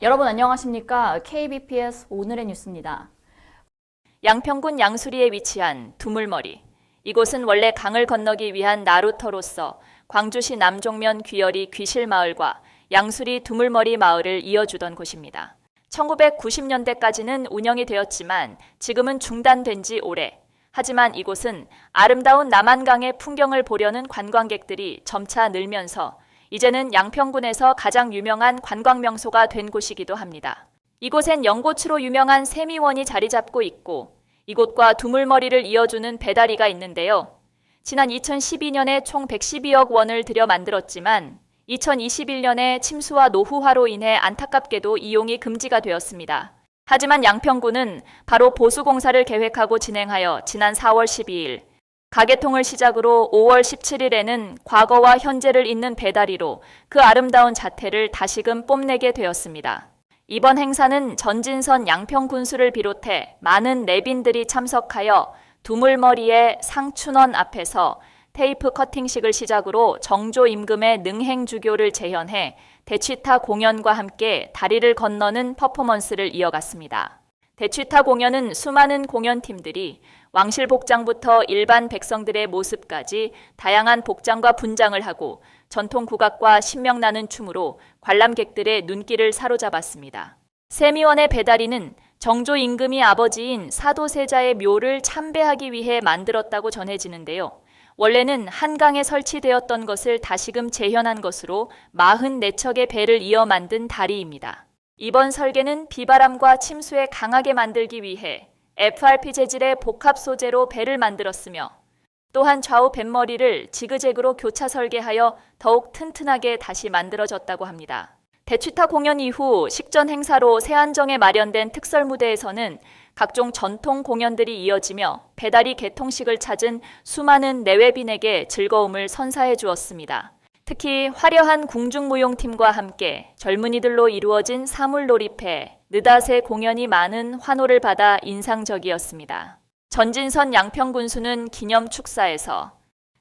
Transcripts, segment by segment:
여러분 안녕하십니까? KBPS 오늘의 뉴스입니다. 양평군 양수리에 위치한 두물머리. 이곳은 원래 강을 건너기 위한 나루터로서 광주시 남종면 귀열이 귀실마을과 양수리 두물머리 마을을 이어주던 곳입니다. 1990년대까지는 운영이 되었지만 지금은 중단된 지 오래. 하지만 이곳은 아름다운 남한강의 풍경을 보려는 관광객들이 점차 늘면서 이제는 양평군에서 가장 유명한 관광 명소가 된 곳이기도 합니다. 이곳엔 연고추로 유명한 세미원이 자리 잡고 있고 이곳과 두물머리를 이어주는 배다리가 있는데요. 지난 2012년에 총 112억 원을 들여 만들었지만 2021년에 침수와 노후화로 인해 안타깝게도 이용이 금지가 되었습니다. 하지만 양평군은 바로 보수공사를 계획하고 진행하여 지난 4월 12일 가게통을 시작으로 5월 17일에는 과거와 현재를 잇는 배다리로 그 아름다운 자태를 다시금 뽐내게 되었습니다. 이번 행사는 전진선 양평군수를 비롯해 많은 내빈들이 참석하여 두물머리의 상춘원 앞에서 테이프 커팅식을 시작으로 정조 임금의 능행주교를 재현해 대취타 공연과 함께 다리를 건너는 퍼포먼스를 이어갔습니다. 대취타 공연은 수많은 공연팀들이 왕실 복장부터 일반 백성들의 모습까지 다양한 복장과 분장을 하고 전통 국악과 신명나는 춤으로 관람객들의 눈길을 사로잡았습니다. 세미원의 배다리는 정조 임금이 아버지인 사도세자의 묘를 참배하기 위해 만들었다고 전해지는데요. 원래는 한강에 설치되었던 것을 다시금 재현한 것으로 44척의 배를 이어 만든 다리입니다. 이번 설계는 비바람과 침수에 강하게 만들기 위해 FRP 재질의 복합 소재로 배를 만들었으며 또한 좌우 뱃머리를 지그재그로 교차 설계하여 더욱 튼튼하게 다시 만들어졌다고 합니다. 대취타 공연 이후 식전 행사로 세안정에 마련된 특설 무대에서는 각종 전통 공연들이 이어지며 배다리 개통식을 찾은 수많은 내외빈에게 즐거움을 선사해 주었습니다. 특히 화려한 궁중무용팀과 함께 젊은이들로 이루어진 사물놀이패, 느닷의 공연이 많은 환호를 받아 인상적이었습니다. 전진선 양평군수는 기념 축사에서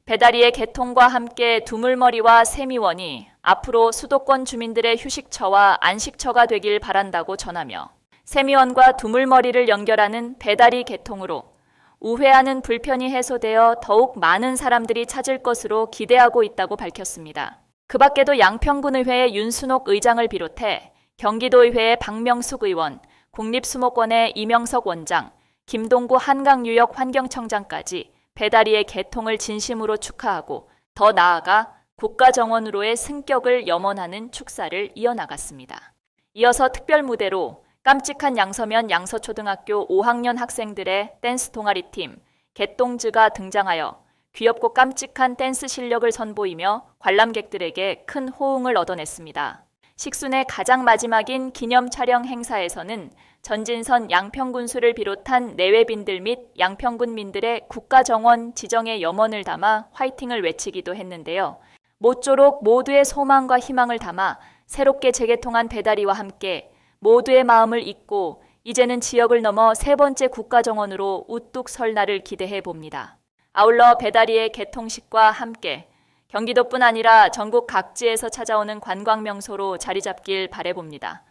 배다리의 개통과 함께 두물머리와 세미원이 앞으로 수도권 주민들의 휴식처와 안식처가 되길 바란다고 전하며 세미원과 두물머리를 연결하는 배다리 개통으로 우회하는 불편이 해소되어 더욱 많은 사람들이 찾을 것으로 기대하고 있다고 밝혔습니다. 그 밖에도 양평군의회의 윤순옥 의장을 비롯해 경기도의회의 박명숙 의원, 국립수목원의 이명석 원장, 김동구 한강유역 환경청장까지 배다리의 개통을 진심으로 축하하고 더 나아가 국가정원으로의 승격을 염원하는 축사를 이어나갔습니다. 이어서 특별 무대로 깜찍한 양서면 양서초등학교 5학년 학생들의 댄스 동아리팀 개똥즈가 등장하여 귀엽고 깜찍한 댄스 실력을 선보이며 관람객들에게 큰 호응을 얻어냈습니다. 식순의 가장 마지막인 기념 촬영 행사에서는 전진선 양평군수를 비롯한 내외빈들 및 양평군민들의 국가정원 지정의 염원을 담아 화이팅을 외치기도 했는데요. 모쪼록 모두의 소망과 희망을 담아 새롭게 재개통한 배다리와 함께 모두의 마음을 잇고 이제는 지역을 넘어 세 번째 국가정원으로 우뚝 설 날을 기대해 봅니다. 아울러 배다리의 개통식과 함께 경기도뿐 아니라 전국 각지에서 찾아오는 관광 명소로 자리 잡길 바래봅니다.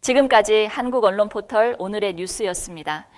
지금까지 한국 언론 포털 오늘의 뉴스였습니다.